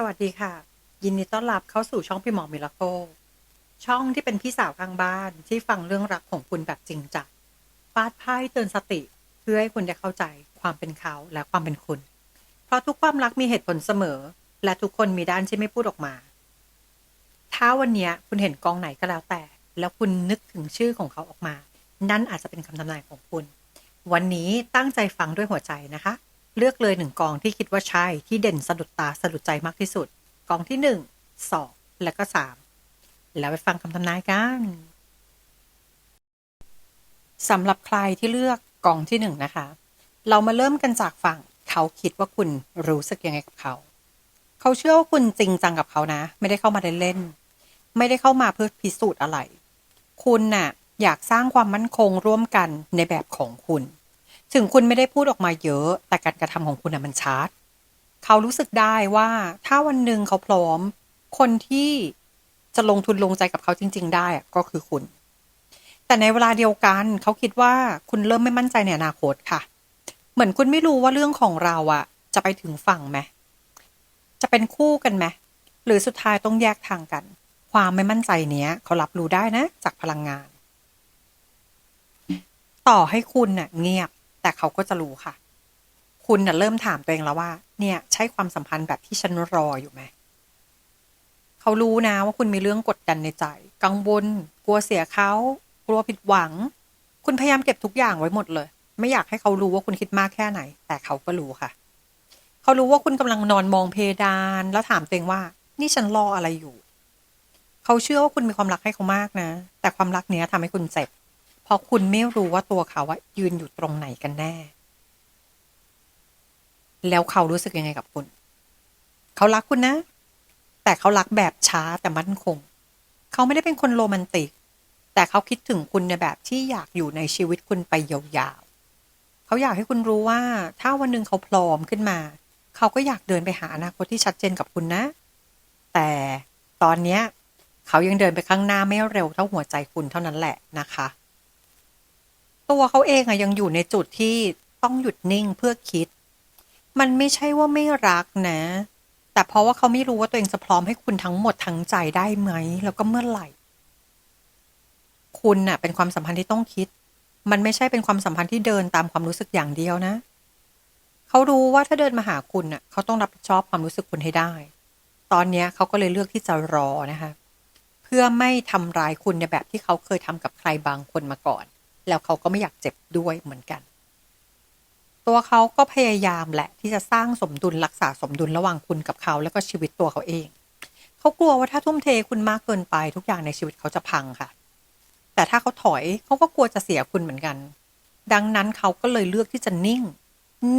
สวัสดีค่ะ ยินดีต้อนรับเข้าสู่ช่องพี่หมอมิราโคช่องที่เป็นพี่สาวข้างบ้านที่ฟังเรื่องรักของคุณแบบจริงจังฟาดไพ่เตือนสติ เพื่อให้คุณได้เข้าใจความเป็นเขาและความเป็นคุณ เพราะทุกความรักมีเหตุผลเสมอ และทุกคนมีด้านที่ไม่พูดออกมา ถ้าวันนี้คุณเห็นกองไหนก็แล้วแต่ แล้วคุณนึกถึงชื่อของเขาออกมา นั่นอาจจะเป็นคำทำนายของคุณ วันนี้ตั้งใจฟังด้วยหัวใจนะคะ เลือกเลยหนึ่งกองที่คิดว่าใช่ที่เด่นสะดุดตาสะดุดใจมากที่สุด กองที่หนึ่งสองและก็สามแล้วไปฟังคำทำนายกันสำหรับใครที่เลือกกองที่หนึ่งนะคะ เรามาเริ่มกันจากฝั่งเขาคิดว่าคุณรู้สึกยังไงกับเขา เขาเชื่อว่าคุณจริงจังกับเขานะ ไม่ได้เข้ามาเล่นๆไม่ได้เข้ามาเพื่อพิสูจน์อะไร คุณน่ะอยากสร้างความมั่นคงร่วมกันในแบบของคุณ ถึงคุณไม่ได้พูดออกมาเยอะ แต่การกระทำของคุณน่ะมันชัดเขารู้สึกได้ว่าถ้าวันหนึ่งเขาพร้อม คนที่จะลงทุนลงใจกับเขาจริง ๆ ได้ก็คือคุณ แต่ในเวลาเดียวกันเขาคิดว่าคุณเริ่มไม่มั่นใจในอนาคตค่ะ เหมือนคุณไม่รู้ว่าเรื่องของเราอะจะไปถึงฝั่งไหมจะเป็นคู่กันไหมหรือสุดท้ายต้องแยกทางกัน ความไม่มั่นใจเนี้ย เขารับรู้ได้นะ จากพลังงาน ต่อให้คุณน่ะ เงียบ แต่เขาก็จะรู้ค่ะ คุณน่ะเริ่มถามตัวเองแล้วว่า เนี่ย ใช่ความสัมพันธ์แบบที่ฉันรออยู่ไหมเขารู้นะว่าคุณมีเรื่องกดดันในใจ กังวลกลัวเสียเขากลัวผิดหวัง คุณพยายามเก็บทุกอย่างไว้หมดเลย ไม่อยากให้เขารู้ว่าคุณคิดมากแค่ไหน แต่เขาก็รู้ค่ะ เขารู้ว่าคุณกำลังนอนมองเพดาน แล้วถามตัวเองว่า นี่ฉันรออะไรอยู่ เขาเชื่อว่าคุณมีความรักให้เขามากนะ แต่ความรักเนี้ยทำให้คุณเจ็บ เพราะคุณไม่รู้ว่าตัวเขาอะยืนอยู่ตรงไหนกันแน่ แล้วเขารู้สึกยังไงกับคุณ เขารักคุณนะ แต่เขารักแบบช้าแต่มั่นคง เขาไม่ได้เป็นคนโรแมนติก แต่เขาคิดถึงคุณในแบบที่อยากอยู่ในชีวิตคุณไปยาวๆ เขาอยากให้คุณรู้ว่า ถ้าวันหนึ่งเขาพร้อมขึ้นมา เขาก็อยากเดินไปหาอนาคตที่ชัดเจนกับคุณนะ แต่ตอนเนี้ย เขายังเดินไปข้างหน้าไม่เร็วเท่าหัวใจคุณเท่านั้นแหละนะคะ ตัวเขาเองอะยังอยู่ในจุดที่ต้องหยุดนิ่งเพื่อคิด มันไม่ใช่ว่าไม่รักนะ แต่เพราะว่าเขาไม่รู้ว่าตัวเองจะพร้อมให้คุณทั้งหมดทั้งใจได้ไหม แล้วก็เมื่อไหร่ คุณน่ะ เป็นความสัมพันธ์ที่ต้องคิด มันไม่ใช่เป็นความสัมพันธ์ที่เดินตามความรู้สึกอย่างเดียวนะ เขารู้ว่าถ้าเดินมาหาคุณน่ะ เขาต้องรับผิดชอบความรู้สึกคุณให้ได้ ตอนเนี้ยเขาก็เลยเลือกที่จะรอนะคะ เพื่อไม่ทำร้ายคุณในแบบที่เขาเคยทำกับใครบางคนมาก่อน แล้วเขาก็ไม่อยากเจ็บด้วยเหมือนกัน ตัวเขาก็พยายามแหละที่จะสร้างสมดุลรักษาสมดุลระหว่างคุณกับเขา แล้วก็ชีวิตตัวเขาเอง เขากลัวว่าถ้าทุ่มเทคุณมากเกินไป ทุกอย่างในชีวิตเขาจะพังค่ะ แต่ถ้าเขาถอยเขาก็กลัวจะเสียคุณเหมือนกัน ดังนั้นเขาก็เลยเลือกที่จะนิ่ง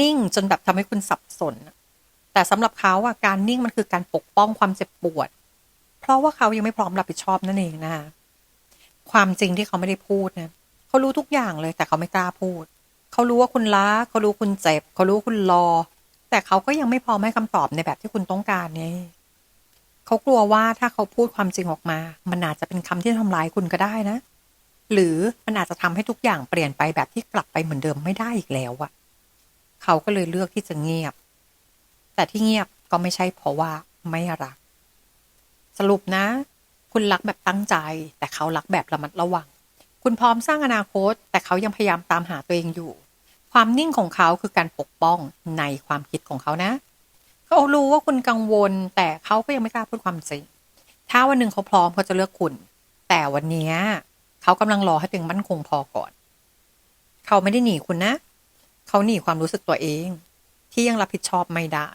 นิ่งจนแบบทำให้คุณสับสน แต่สำหรับเขาอะการนิ่งมันคือการปกป้องความเจ็บปวด เพราะว่าเขายังไม่พร้อมรับผิดชอบนั่นเองนะคะความจริงที่เขาไม่ได้พูดนะ เขารู้ทุกอย่างเลยแต่เขาไม่กล้าพูด เขารู้ว่าคุณรักเขารู้คุณเจ็บ เขารู้คุณรอ แต่เขาก็ยังไม่พร้อมให้คำตอบในแบบที่คุณต้องการไงเขากลัวว่าถ้าเขาพูดความจริงออกมา มันอาจจะเป็นคำที่ทำร้ายคุณก็ได้นะ หรือมันอาจจะทำให้ทุกอย่างเปลี่ยนไปแบบที่กลับไปเหมือนเดิมไม่ได้อีกแล้วอะเขาก็เลยเลือกที่จะเงียบ แต่ที่เงียบก็ไม่ใช่เพราะว่าไม่รัก สรุปนะ คุณรักแบบตั้งใจ แต่เขารักแบบระมัดระวัง คุณพร้อมสร้างอนาคต แต่เขายังพยายามตามหาตัวเองอยู่ ความนิ่งของเขาคือการปกป้องในความคิดของเขานะ เขารู้ว่าคุณกังวล แต่เขาก็ยังไม่กล้าพูดความจริง ถ้าวันหนึ่งเขาพร้อมเขาจะเลือกคุณ แต่วันนี้เขากำลังรอให้ตัวเองมั่นคงพอก่อน เขาไม่ได้หนีคุณนะ เขาหนีความรู้สึกตัวเอง ที่ยังรับผิดชอบไม่ได้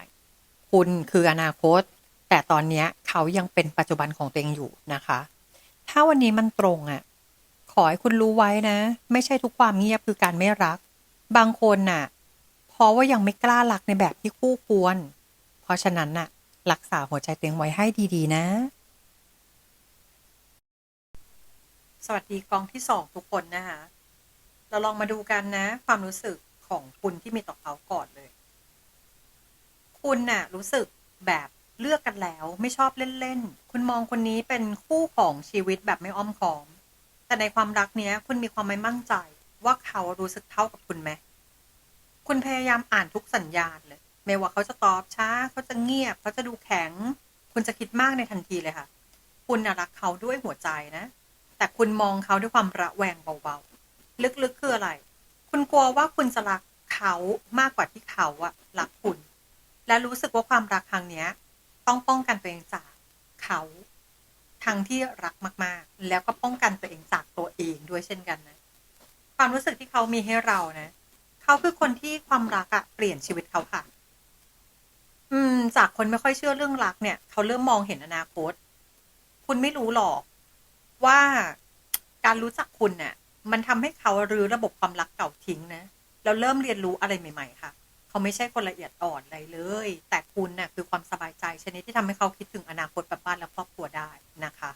คุณคืออนาคต แต่ตอนนี้เขายังเป็นปัจจุบันของตัวเองอยู่นะคะ ถ้าวันนี้มันตรงอะ่ะ ขอให้คุณรู้ไว้นะ ไม่ใช่ทุกความเงียบคือการไม่รัก บางคนน่ะ เพราะว่ายังไม่กล้ารักในแบบที่คู่ควร เพราะฉะนั้นน่ะ รักษาหัวใจเตัวเองไว้ให้ดีๆ นะ สวัสดีกองที่สองทุกคนนะคะเราลองมาดูกันนะ ความรู้สึกของคุณที่มีต่อเขาก่อนเลย คุณน่ะ รู้สึกแบบเลือกกันแล้ว ไม่ชอบเล่นๆ คุณมองคนนี้เป็นคู่ของชีวิตแบบไม่อ้อมค้อม แต่ในความรักเนี้ย คุณมีความไม่มั่นใจ ว่าเขารู้สึกเท่ากับคุณไหมคุณพยายามอ่านทุกสัญญาณเลย ไม่ว่าเขาจะตอบช้า เขาจะเงียบ เขาจะดูแข็ง คุณจะคิดมากในทันทีเลยค่ะ คุณน่ะรักเขาด้วยหัวใจนะ แต่คุณมองเขาด้วยความระแวงเบาๆ ลึกๆคืออะไร คุณกลัวว่าคุณจะรักเขามากกว่าที่เขาอะรักคุณ และรู้สึกว่าความรักครั้งเนี้ย ต้องป้องกันตัวเองจากเขา ทั้งที่รักมาก ๆ แล้วก็ป้องกันตัวเองจากตัวเองด้วยเช่นกันนะ ความรู้สึกที่เขามีให้เรานะ เขาคือคนที่ความรักอะเปลี่ยนชีวิตเขาค่ะ อืม จากคนไม่ค่อยเชื่อเรื่องรักเนี่ย เขาเริ่มมองเห็นอนาคต คุณไม่รู้หรอกว่าการรู้จักคุณเนี่ยมันทำให้เขารื้อระบบความรักเก่าทิ้งนะแล้วเริ่มเรียนรู้อะไรใหม่ ๆ ค่ะ เขาไม่ใช่คนละเอียดอ่อนอะไรเลย แต่คุณน่ะคือความสบายใจชนิดที่ทำให้เขาคิดถึงอนาคตแบบบ้านและครอบครัวได้นะคะ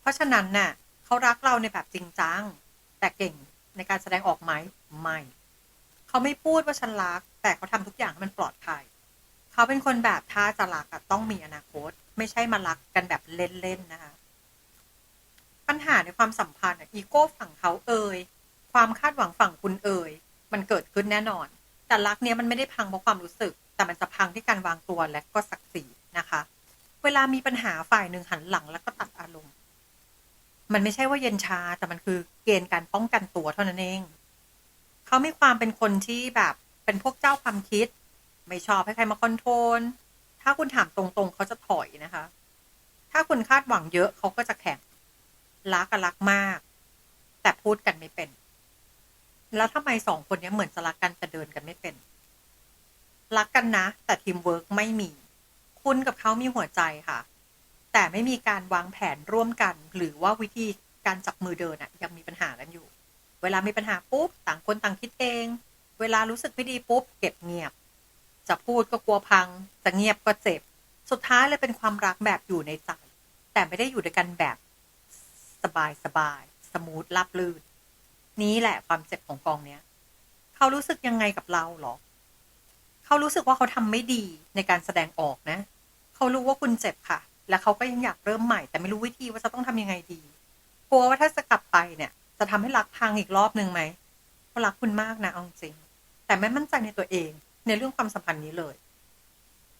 เพราะฉะนั้นน่ะเขารักเราในแบบจริงจังแต่เก่งในการแสดงออกไหมไม่เขาไม่พูดว่าฉันรัก แต่เขาทำทุกอย่างให้มันปลอดภัยเขาเป็นคนแบบถ้าจะรักต้องมีอนาคต ไม่ใช่มารักกันแบบเล่นๆนะคะปัญหาในความสัมพันธ์อีโก้ฝั่งเขาเอ่ยความคาดหวังฝั่งคุณเอ่ยมันเกิดขึ้นแน่นอน แต่รักเนี้ยมันไม่ได้พังเพราะความรู้สึก แต่มันจะพังที่การวางตัวและก็ศักดิ์ศรีนะคะ เวลามีปัญหาฝ่ายหนึ่งหันหลังแล้วก็ตัดอารมณ์ มันไม่ใช่ว่าเย็นชาแต่มันคือเกณฑ์การป้องกันตัวเท่านั้นเองเขามีความเป็นคนที่แบบเป็นพวกเจ้าความคิด ไม่ชอบให้ใครมาคอนโทรลถ้าคุณถามตรงๆเขาจะถอยนะคะ ถ้าคุณคาดหวังเยอะเขาก็จะแข็งรักกับรักมาก แต่พูดกันไม่เป็น แล้วทำไมสองคนนี้เหมือนจะรักกันแต่เดินกันไม่เป็น รักกันนะ แต่ทีมเวิร์กไม่มี คุณกับเขามีหัวใจค่ะ แต่ไม่มีการวางแผนร่วมกัน หรือว่าวิธีการจับมือเดินอะยังมีปัญหากันอยู่ เวลามีปัญหาปุ๊บต่างคนต่างคิดเอง เวลารู้สึกไม่ดีปุ๊บเก็บเงียบ จะพูดก็กลัวพัง จะเงียบก็เจ็บ สุดท้ายเลยเป็นความรักแบบอยู่ในใจแต่ไม่ได้อยู่ด้วยกันแบบ สบายสบายสมูทราบลื่น นี้แหละความเจ็บของกองเนี้ยเขารู้สึกยังไงกับเราเหรอ เขารู้สึกว่าเขาทำไม่ดีในการแสดงออกนะ เขารู้ว่าคุณเจ็บค่ะ และเขาก็ยังอยากเริ่มใหม่ แต่ไม่รู้วิธีว่าจะต้องทำยังไงดี กลัวว่าถ้าจะกลับไปเนี่ย จะทำให้รักพังอีกรอบหนึ่งไหมเขารักคุณมากนะเอาจริง แต่ไม่มั่นใจในตัวเองในเรื่องความสัมพันธ์นี้เลย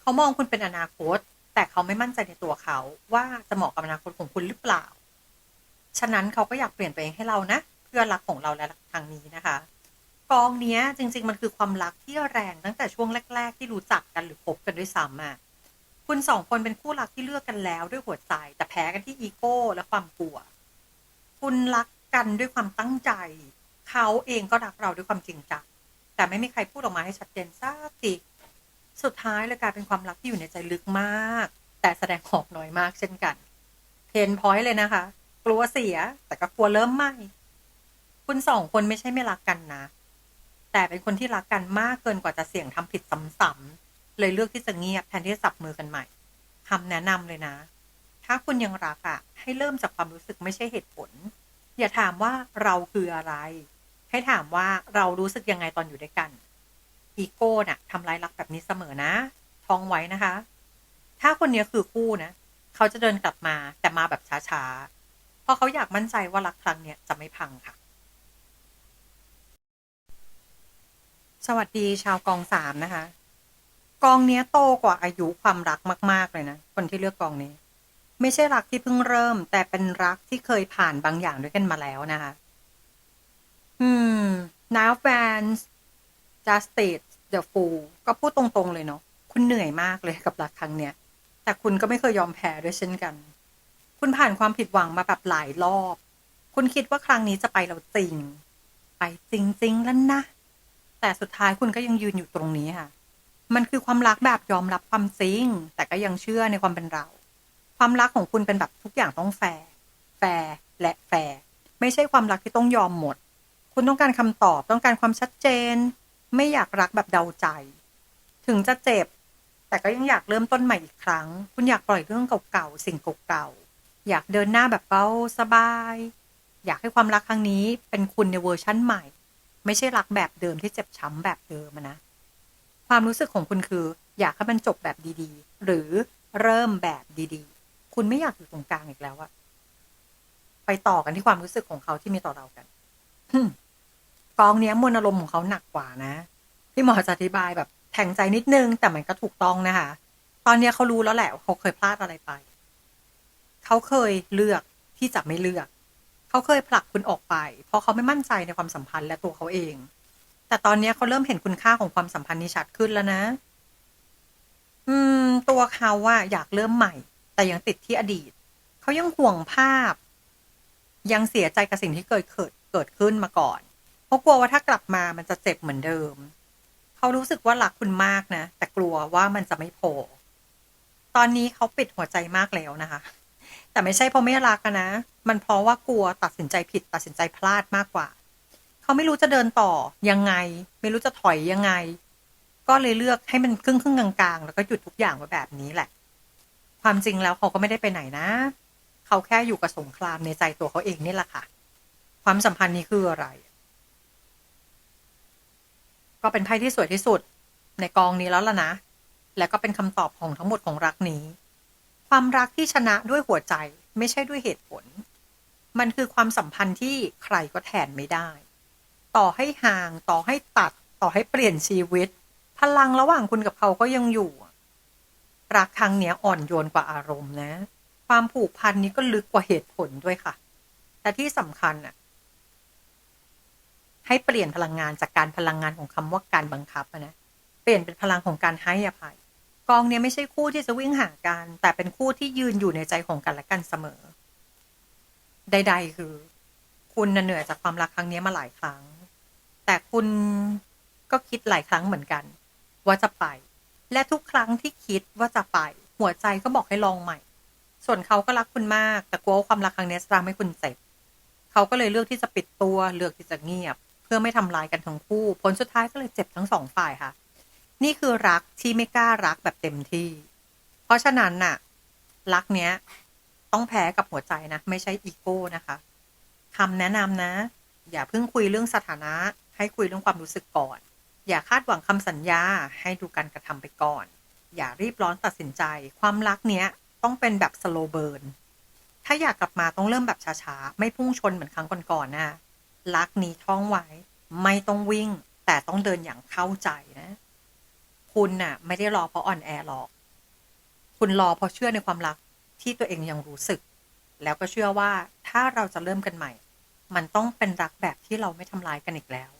เขามองคุณเป็นอนาคต แต่เขาไม่มั่นใจในตัวเขา ว่าจะเหมาะกับอนาคตของคุณหรือเปล่า ฉะนั้นเขาก็อยากเปลี่ยนตัวเองให้เรานะ เพื่อรักของเราและทางนี้นะคะ กองเนี้ยจริง ๆ มันคือความรักที่แรงตั้งแต่ช่วงแรก ๆ ที่รู้จักกันหรือคบกันด้วยซ้ำอะคุณสองคนเป็นคู่รักที่เลือกกันแล้วด้วยหัวใจ แต่แพ้กันที่อีโก้และความกลัว คุณรักกันด้วยความตั้งใจ เขาเองก็รักเราด้วยความจริงจังแต่ไม่มีใครพูดออกมาให้ชัดเจนสักทีสุดท้ายเลยกลายเป็นความรักที่อยู่ในใจลึกมาก แต่แสดงออกน้อยมากเช่นกันเพนพอยต์เลยนะคะ กลัวเสียแต่ก็กลัวเริ่มใหม่ คุณสองคนไม่ใช่ไม่รักกันนะ แต่เป็นคนที่รักกันมากเกินกว่าจะเสี่ยงทำผิดซ้ำๆเลยเลือกที่จะเงียบแทนที่จะจับมือกันใหม่คำแนะนำเลยนะ ถ้าคุณยังรักอะ่ะ ให้เริ่มจากความรู้สึกไม่ใช่เหตุผล อย่าถามว่าเราคืออะไร ให้ถามว่าเรารู้สึกยังไงตอนอยู่ด้วยกัน อีโก้น่ะทำร้ายรักแบบนี้เสมอนะ ท้องไว้นะคะ ถ้าคนนี้คือคู่นะ เขาจะเดินกลับมาแต่มาแบบช้าๆ เพราะเขาอยากมั่นใจว่ารักครั้งเนี้ยจะไม่พังค่ะ สวัสดีชาวกองสามนะคะ กองเนี้ยโตกว่าอายุความรักมาก ๆ เลยนะ คนที่เลือกกองนี้ ไม่ใช่รักที่เพิ่งเริ่ม แต่เป็นรักที่เคยผ่านบางอย่างด้วยกันมาแล้วนะคะ อืม now fans justice the fool ก็พูดตรงๆเลยเนาะคุณเหนื่อยมากเลยกับรักครั้งเนี้ย แต่คุณก็ไม่เคยยอมแพ้ด้วยเช่นกัน คุณผ่านความผิดหวังมาแบบหลายรอบ คุณคิดว่าครั้งนี้จะไปแล้วจริง ไปจริง ๆ แล้วนะ แต่สุดท้ายคุณก็ยังยืนอยู่ตรงนี้ค่ะ มันคือความรักแบบยอมรับความจริง แต่ก็ยังเชื่อในความเป็นเรา ความรักของคุณเป็นแบบทุกอย่างต้องแฟร์แฟร์และแฟร์ไม่ใช่ความรักที่ต้องยอมหมด คุณต้องการคำตอบต้องการความชัดเจน ไม่อยากรักแบบเดาใจ ถึงจะเจ็บ แต่ก็ยังอยากเริ่มต้นใหม่อีกครั้ง คุณอยากปล่อยเรื่องเก่าๆสิ่งเก่าๆอยากเดินหน้าแบบเบาสบาย อยากให้ความรักครั้งนี้เป็นคุณในเวอร์ชั่นใหม่ ไม่ใช่รักแบบเดิมที่เจ็บช้ำแบบเดิมนะ ความรู้สึกของคุณคือ อยากให้มันจบแบบดีๆ หรือเริ่มแบบดีๆ คุณไม่อยากอยู่ตรงกลางอีกแล้วอะไปต่อกันที่ความรู้สึกของเขาที่มีต่อเรากันกองเนี้ยมวลอารมณ์ของเขาหนักกว่านะพี่หมอจะอธิบายแบบแทงใจนิดนึง แต่มันก็ถูกต้องนะคะ ตอนเนี้ยเขารู้แล้วแหละเขาเคยพลาดอะไรไป เขาเคยเลือกที่จะไม่เลือก เขาเคยผลักคุณออกไป เพราะเขาไม่มั่นใจในความสัมพันธ์และตัวเขาเอง แต่ตอนนี้เขาเริ่มเห็นคุณค่าของความสัมพันธ์นี้ชัดขึ้นแล้วนะ อืม ตัวเขาว่าอยากเริ่มใหม่ แต่ยังติดที่อดีต เขายังห่วงภาพ ยังเสียใจกับสิ่งที่เกิดเกิดเกิดขึ้นมาก่อน เพราะกลัวว่าถ้ากลับมามันจะเจ็บเหมือนเดิม เขารู้สึกว่ารักคุณมากนะ แต่กลัวว่ามันจะไม่พอตอนนี้เขาปิดหัวใจมากแล้วนะคะ แต่ไม่ใช่เพราะไม่รักนะ มันเพราะว่ากลัวตัดสินใจผิดตัดสินใจพลาดมากกว่า เขาไม่รู้จะเดินต่อยังไง ไม่รู้จะถอยยังไง ก็เลยเลือกให้มันครึ่งครึ่งกลางๆ แล้วก็หยุดทุกอย่างไว้แบบนี้แหละ ความจริงแล้วเขาก็ไม่ได้ไปไหนนะ เขาแค่อยู่กับสงครามในใจตัวเขาเองนี่แหละค่ะ ความสัมพันธ์นี้คืออะไร ก็เป็นไพ่ที่สวยที่สุดในกองนี้แล้วล่ะนะ และก็เป็นคำตอบของทั้งหมดของรักนี้ ความรักที่ชนะด้วยหัวใจไม่ใช่ด้วยเหตุผล มันคือความสัมพันธ์ที่ใครก็แทนไม่ได้ ต่อให้ห่างต่อให้ตัด ต่อให้เปลี่ยนชีวิต พลังระหว่างคุณกับเขาก็ยังอยู่ รักครั้งเนี้ยอ่อนโยนกว่าอารมณ์นะ ความผูกพันนี้ก็ลึกกว่าเหตุผลด้วยค่ะ แต่ที่สำคัญน่ะ ให้เปลี่ยนพลังงานจากการพลังงานของคำว่าการบังคับนะ เปลี่ยนเป็นพลังของการให้อภัย กองเนี้ยไม่ใช่คู่ที่จะวิ่งห่างกัน แต่เป็นคู่ที่ยืนอยู่ในใจของกันและกันเสมอ ใด ๆ คือ คุณเหนื่อยจากความรักครั้งนี้มาหลายครั้ง แต่คุณก็คิดหลายครั้งเหมือนกัน ว่าจะไป และทุกครั้งที่คิดว่าจะไป หัวใจก็บอกให้ลองใหม่ ส่วนเขาก็รักคุณมาก แต่กลัวว่าความรักครั้งนี้จะทำให้คุณเจ็บเขาก็เลยเลือกที่จะปิดตัวเลือกที่จะเงียบ เพื่อไม่ทำลายกันทั้งคู่ผลสุดท้ายก็เลยเจ็บทั้งสองฝ่ายค่ะ นี่คือรักที่ไม่กล้ารักแบบเต็มที่ เพราะฉะนั้นน่ะ รักเนี้ย ต้องแพ้กับหัวใจนะ ไม่ใช่อีโก้นะคะคำแนะนำนะ อย่าเพิ่งคุยเรื่องสถานะ ให้คุยเรื่องความรู้สึกก่อน อย่าคาดหวังคำสัญญาให้ดูการกระทำไปก่อน อย่ารีบร้อนตัดสินใจ ความรักเนี้ยต้องเป็นแบบสโลเบิร์นถ้าอยากกลับมาต้องเริ่มแบบช้าๆ ไม่พุ่งชนเหมือนครั้งก่อนๆนะรักนี้ท่องไว้ ไม่ต้องวิ่ง แต่ต้องเดินอย่างเข้าใจนะ คุณน่ะ ไม่ได้รอเพราะอ่อนแอหรอก คุณรอเพราะเชื่อในความรักที่ตัวเองยังรู้สึก แล้วก็เชื่อว่าถ้าเราจะเริ่มกันใหม่ มันต้องเป็นรักแบบที่เราไม่ทำร้ายกันอีกแล้ว